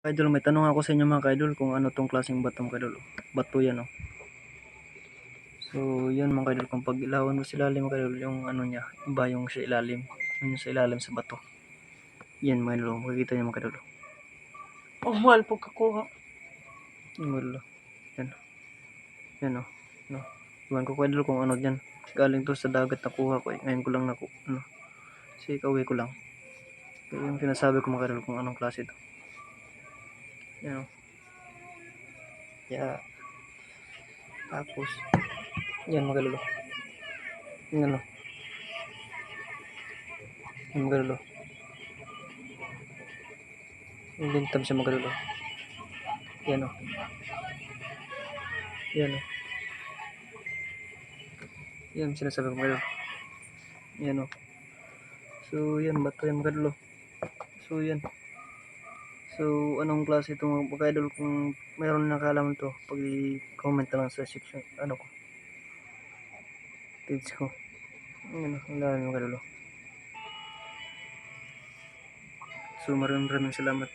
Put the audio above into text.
Idol, may tanong ako sa inyo mga idol kung ano tong klaseng bato mga idol. Bato yan oh. So, yun mga idol, kung pag ilawan mo sa ilalim mga idol, yung ano niya, iba yung sa ilalim. Yung sa ilalim sa bato. Yan mga idol, makikita niyo mga idol. Oh, mahal po kakuha. Mga idol. Yan. Yan oh. No. Iwan ko idol kung ano dyan. Galing to sa dagat nakuha ko eh. Ngayon ko lang naku, ano. Kasi kauwi ko lang. Kaya yung sinasabi ko mga idol kung anong klase to. Yan oh. Yeah. Tapos, yan mga ano. Yan mga lolo. Yung lintab siya mga lolo. Yan o. Yan o. Yan sinasabi ko mga. Yan o. So, yan. Bato yan mga. So, yan. So, anong klase itong mga idol kung mayroon nakalaman to, pag i-comment na lang sa section, ano ko, page ko. Ano, wala na mga idol. So, maraming maraming salamat.